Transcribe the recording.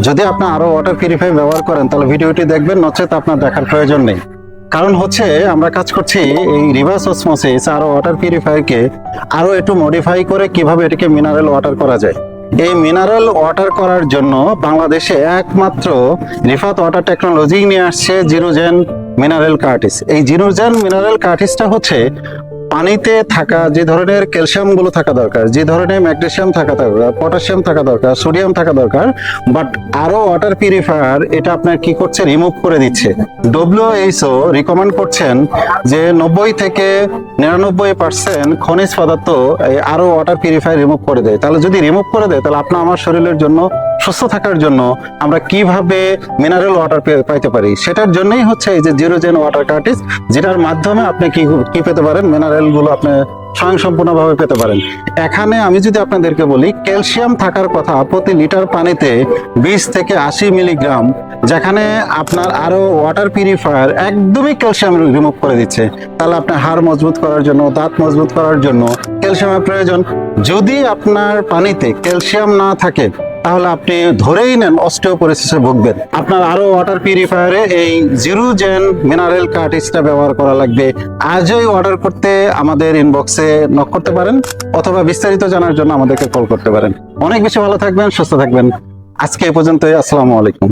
যদি আপনি আরও ওয়াটার পিউরিফাই ব্যবহার করেন, তাহলে ভিডিওটি দেখবেন, নচেত আপনার দেখার প্রয়োজন নেই। কারণ হচ্ছে, আমরা কাজ করছি এই রিভার্স অসমোসিস আরও ওয়াটার পিউরিফায়ারকে আরও একটু মডিফাই করে কীভাবে এটাকে মিনারেল ওয়াটার করা যায়। এই মিনারেল ওয়াটার করার জন্য বাংলাদেশে একমাত্র রিফাত ওয়াটার টেকনোলজি নিয়ে আসছে জিরোজেন মিনারেল কার্টিস এই জিরোজেন মিনারেল কার্টিসটা হচ্ছে পানিতে থাকা যে ধরনের ক্যালসিয়ামগুলো থাকা দরকার, যে ধরনের ম্যাগনেসিয়াম থাকা দরকার পটাশিয়াম থাকা দরকার, সোডিয়াম থাকা দরকার, বাট আরও ওয়াটার পিউরিফায়ার এটা আপনার কি করছে রিমুভ করে দিচ্ছে। ডব্লিউএইচও রিকমেন্ড করছেন যে নব্বই থেকে নিরানব্বই পার্সেন্ট খনিজ পদার্থ, এই আরও ওয়াটার পিউরিফায়ার রিমুভ করে দেয়। তাহলে যদি রিমুভ করে দেয়, তাহলে আপনার, আমার শরীরের জন্য সুস্থ থাকার জন্য আমরা কীভাবে মিনারেল ওয়াটার পাইতে পারি? সেটার জন্যই হচ্ছে এই যে জিরোজেন ওয়াটার কার্টিস যেটার মাধ্যমে আপনি কি কি পেতে পারেন? মিনারেলগুলো আপনি স্বয়ংসম্পূর্ণভাবে পেতে পারেন। এখানে আমি যদি আপনাদেরকে বলি ক্যালসিয়াম থাকার কথা প্রতি লিটার পানিতে বিশ থেকে আশি মিলিগ্রাম যেখানে আপনার আরও ওয়াটার পিউরিফায়ার একদমই ক্যালসিয়াম রিমুভ করে দিচ্ছে। তাহলে আপনার হাড় মজবুত করার জন্য, দাঁত মজবুত করার জন্য ক্যালসিয়ামের প্রয়োজন। যদি আপনার পানিতে ক্যালসিয়াম না থাকে তাহলে আপনি ধরেই নেন অস্টিওপোরোসিসে ভুগবেন। আপনার আরও ওয়াটার পিউরিফায়ারে এই জিরো জেন মিনারেল কার্টিসটা ব্যবহার করা লাগবে। আজই অর্ডার করতে আমাদের ইনবক্সে নক করতে পারেন অথবা বিস্তারিত জানার জন্য আমাদেরকে কল করতে পারেন। অনেক বেশি ভালো থাকবেন, সুস্থ থাকবেন। আজকে এই পর্যন্তই, আসসালামু আলাইকুম।